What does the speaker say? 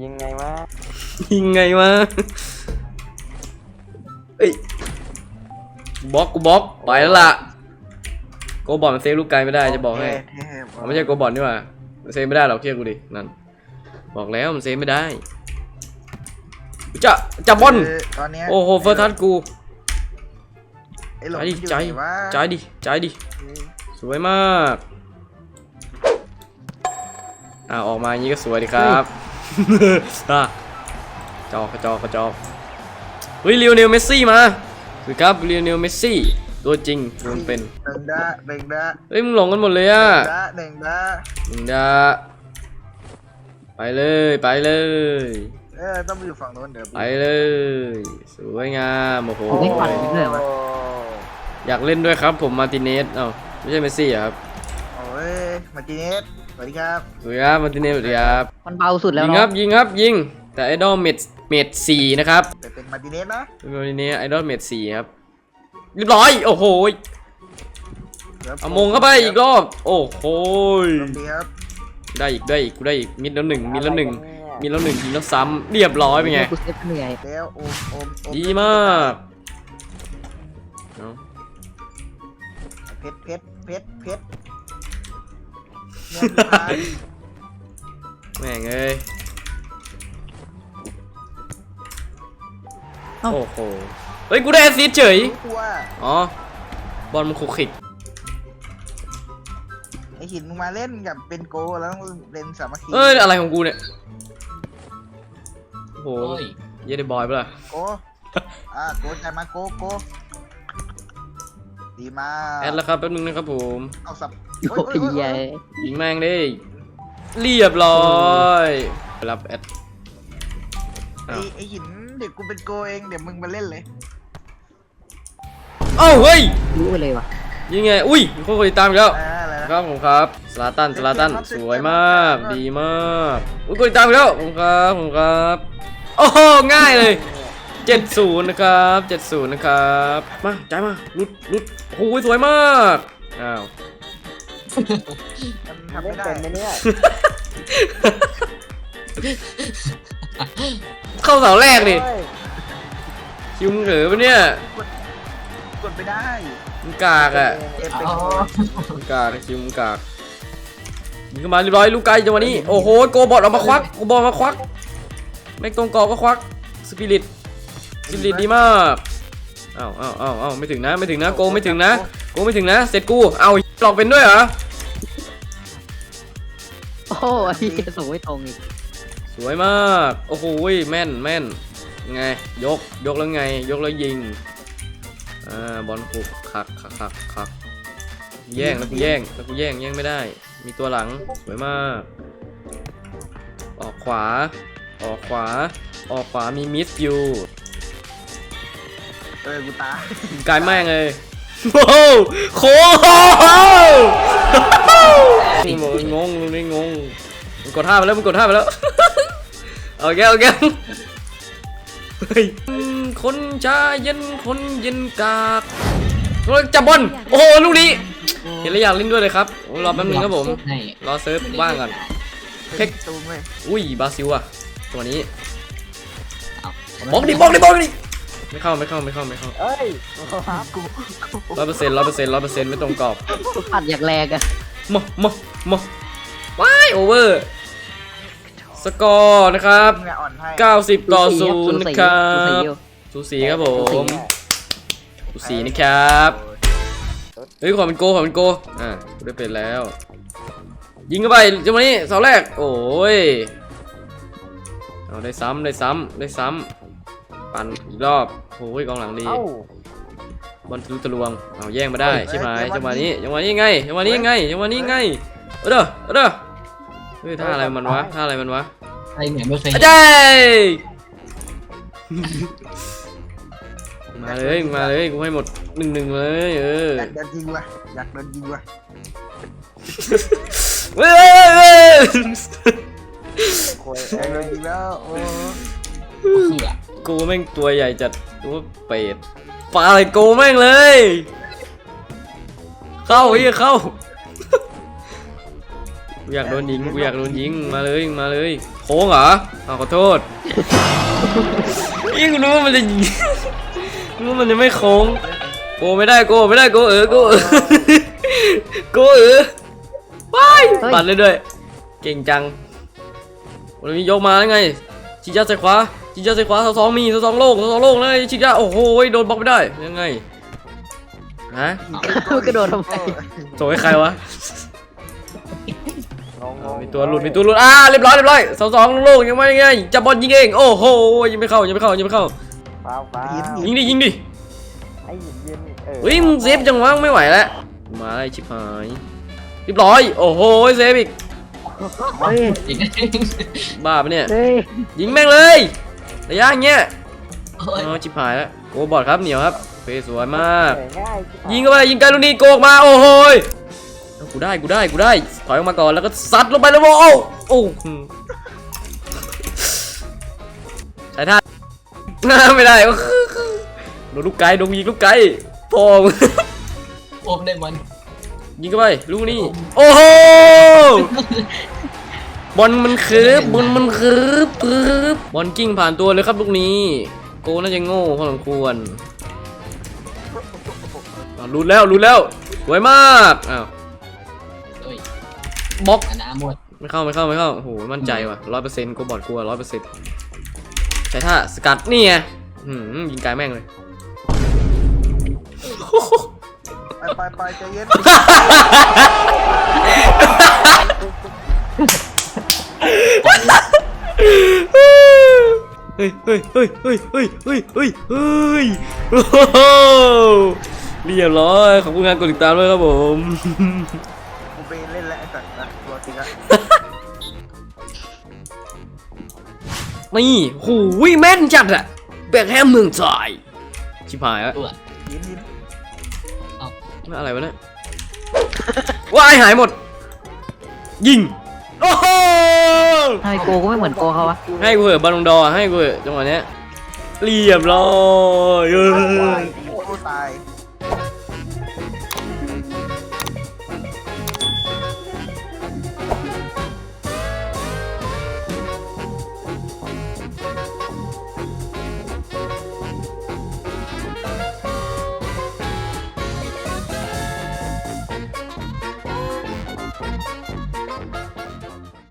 ยิงไงวะ ยิงไงวะเอ้ยกูบล็อกกูบล็อกไปแล้วล่ะโกบอลมันเซฟลูกไกลไม่ได้จะบอกให้เท่ๆอ๋อไม่ใช่โกบอลนี่หว่ามันเซฟไม่ได้หรอกเชื่อกูดินั่นบอกแล้วมันเซฟไม่ได้จะจะบอลคือตอนเนี้ยโอ้โหเฟิร์สทัชกูไอ้หลใจงดิมันอยู่ใจไหนวะใจดิใจดิสวยมากอ่าออกมาอย่างนี้ก็สวยดีครับ อะจอกกระจอกกระจอกเฮ้ยเลียวเนลเมสซี่มาสวัสดีครับเลียวเนลเมสซี่ตัวจริงตัวเป็นหนึ่งดะหนึ่งดะเฮ้ยมึงหลงกันหมดเลยอะหนึ่งดะหนึ่งดะมึงดาไปเลยไปเลยเออต้องไปอยู่ฝั่งโน้นเดี๋ยวไปเลยสวยงามโอ้โหผมไม่ปั่นเลยเหรอวะอยากเล่นด้วยครับผมมาร์ติเนสเอ้าไม่ใช่เมสซี่เหรอครับ โอ้ยมาร์ติเนสสวัสดีครับสวัสดีครับมาร์ติเนสสวัสดีครับ มันเบาสุดแล้วยิงคเนาะรับยิงครับยิงแต่ไอดอลเมดเมดสี่นะครับแต่เป็นมาร์ติเนสนะเป็นมาร์ติเนสไอดอลเมดสี่ครับเรียบร้อยโอ้โหดี๋ยวเอามงเข้าไปอีกรอบโอ้โหสวัสดีครับได้อีกได้อีกกูได้อีกมิดแล้วหนึ่งมิดแล้วหนึ่งมิดแล้วหนึ่งยิงแล้วซ้ำเรียบร้อยเป็นไง กูเซฟเหนื่อยแล้วโอมโอมโอดีมากเอาเพชรเพชรเพชรเพชรเนี่ยพี่พาย แม่งเอ้ยโอ้โห เฮ้ย กูได้แอสซิสต์เฉยรู้ตัวอ๋อ บอลมันคุกคิกไอหินมึงมาเล่นกับเป็นโกแล้วต้องเล่นสามัคคีเอ้ย อะไรของกูเนี่ย โอ้โหโอ้ยเย้ได้บอยปะล่ะโกอ่าโกใจมาโกโกดีมากแอดแล้วครับแป๊บนึงนะครับผม เอาสับ โอ้ยใหญ่ยิงแม่งด้เรียบร้อยรับแอดไอไอหินเดี๋ยวกูเป็นโกเองเดี๋ยวมึงมาเล่นเลยเอ้าเฮ้ยรู้ไปเลยว่ะยิงไงอุ้ยมีคนติดตามอีกแล้วครับผมครับสลาตันสลาตันสวยมาก ดีมากอุ้ยกดติดตามอีกแล้วผมครับผมครับโอ้โหง่ายเลย70นะครับ70นะครับมาจ่ายมาลุดลุดโอ้โหสวยมากอ้าว ทำไม่ได้เข้าเสาแรกดิคิวมึงเหลือปะเนี่ยกดไม่ได้มึงกากอะเอฟเป็นอ๋อโกมึงกากไอ้คิวมึงกากยิงเข้ามาเรียบร้อยลูกไกลจังหวะนี้โอ้โหโกบอลออกมาควักโกบอลมาควักไม่ตรงกรอบก็ควักสปิริตสปิริตดีมากอ้าวอ้าวอ้าวอ้าวไม่ถึงนะไม่ถึงนะโกไม่ถึงนะโกไม่ถึงนะเสร็จกูเอาหลอกเป็นด้วยเหรอ โอ้โหที่ส่งไม่ตรงอีกสวยมาก โอ้โหแม่นแม่นไง ยก ยกแล้วไง ยกแล้วยิง อ่า บอลคุกคักคักคักคักแย่งแล้วกูแย่งแล้วกูแย่งแย่งไม่ได้ มีตัวหลัง สวยมาก ออกขวา ออกขวา ออกขวา มีมิสยูเออกูตายกายแม่งเลย โอ้โหโค งงงงนี่งงมันกดท่าไปแล้วมันกดท่าไปแล้วเอาแก้วเอาแก้วเฮ้ยคนชาเย็นคนเย็นกากจับบอลโอ้โหลูกนี้เห็นแล้วอยากเล่นด้วยเลยครับโอ้รอแป๊บนึงครับผมให้รอเซิร์ฟว่างก่อนเทคตูมเว้ยอุ้ยบราซิลอะตัวนี้เอาบล็อกดิบล็อกดิบล็อกดิ ไม่เข้าไม่เข้าไม่เข้าไม่เข้าเอ้ยกูร้อยเปอร์เซ็นต์ร้อยเปอร์เซ็นต์ร้อยเปอร์เซ็นต์ไม่ตรงกรอบปัดอย่างแรงอะมามามาว้ายโอเวอร์สกอร์นะครับมึงอะอ่อนให้90ต่อสูสี0นะคครัรัสูสีอยู่บสูสีครับผมสูสีนะครับเฮ้ยขอเป็นโกขอเป็นโกอ่ากูได้เป็นแล้ว ยิงเข้าไปจังหวะนี้เสาแรก โอ้ยเอาได้ซ้ำได้ซ้ำได้ซ้ำ ปั่นอีกรอบโอ้ยกองหลังดีบอลทะลุทะลวงเอาแย่งมาได้ใช่ไหมจังหวะนี้จังหวะนี้ไงจังหวะนี้ไงจังหวะนี้ไงเออเด้อเออเด้อเฮ้ยท่าอะไรมันวะท่าอะไรมันวะใครเหมือนไม่เคยอาจารย์มาเลยมาเลยกูให้หมดหนึ่งหนึ่งเลยเอออยากโดนยิงว่ะอยากโดนยิงว่ะเว้ยเว้ยเว้ยโอยอยากโดนยิงแล้วโอ้ เสือ กูแม่งตัวใหญ่จัดตัวเป็ดปลาอะไรกูแม่งเลย เข้าเฮียเข้ากูอยากโดนยิงกูอยากโดนยิงมาเลยมาเลยโค้งเหรออ้าวขอโทษยิ่งรู้ว่ามันจะยิงรู้ว่ามันจะไม่โค้งโกไม่ได้โกไม่ได้โกเออโกเออโกเออไปปัดเลยด้วย เก่งจังวันนี้ยกมาแล้วไงชิยาใส่ขวา ชิยาใส่ขวาสองสองมีสองสองโล่งสองสองโล่งเลยชิยาโอ้โหโดนบล็อกไม่ได้ยังไงฮะกระโดดทำไมส่งให้ใครวะงงงมีตัวหลุดมีตัวหลุดอ่าเรียบร้อยเรียบร้อยสองสองโล่งยังไม่ยังไงจับบอลยิงเองโอ้โหยังไม่เข้ายังไม่เข้ายังไม่เข้าฟ้าวฟ้ายิงดิยิงดิไอ้ยินยินเออเฮ้ยมึงเซฟจังวะไม่ไหวแล้วมาไอ้ชิบหายเรียบร้อยโอ้โหเซฟอีกเฮ้ยอีกบ้าปะเนี่ยเฮ้ยยิงแม่งเลย ระยะอย่างเงี้ยโอ้ยอ๋อชิบหายแล้วโอ้บอดครับเหนียวครับโอเคสวยมาก ง่ายยิงเข้าไปยิงการลูกนี้โกออกมาโอ้โหยเอากูได้กูได้กูได้ถอยออกมาก่อนแล้วก็ซัดลงไปแล้วโอ้โอ้โอ้หืมใช้ท่า ไม่ได้ก็โดนลูกไก่โดนยิงลูกไก่พอง โอมได้มัน ยิงเข้าไปลูกนี้โอ้โห บอลมันคืบบอลมันคืบคืบบอลกิ้งผ่านตัวเลยครับลูกนี้ โกน่าจะโง่พอสมควรอะรู้แล้วรู้แล้วสวยมากอ้าวโอ้ยบล็อกอันน้ำหมดไม่เข้าไม่เข้าไม่เข้าโอ้โหมั่นใจว่ะร้อยเปอร์เซ็นต์กูบอดกลัวร้อยเปอร์เซ็นต์ใช้ท่าสกัดนี่ไงหืมยิงไกลแม่งเลยไปไปไปใจเย็น เฮ้ยเฮ้ยเฮ้ยเฮ้ยเฮ้ยเฮ้ยเฮ้ยเฮ้ยโอ้โหเรียบร้อยขอบคุณงานกดติดตามด้วยครับผมกูไปเล่นแล้วไอ้สัตว์นะตัวจริงอะนี่หูยแม่นจัดอะแบกแฮมเมืองจอยชิบหายแล้วตัวยินยินนั่นอะไรวะเนี่ยว้ายหายหมด ยิง โอ้โหทำไมโกก็ไม่เหมือนโกเขาวะให้กูเหอะบอลลงดอร์ให้กูเหอะจังหวะเนี้ยเรียบร้อยเออโอ้ตาย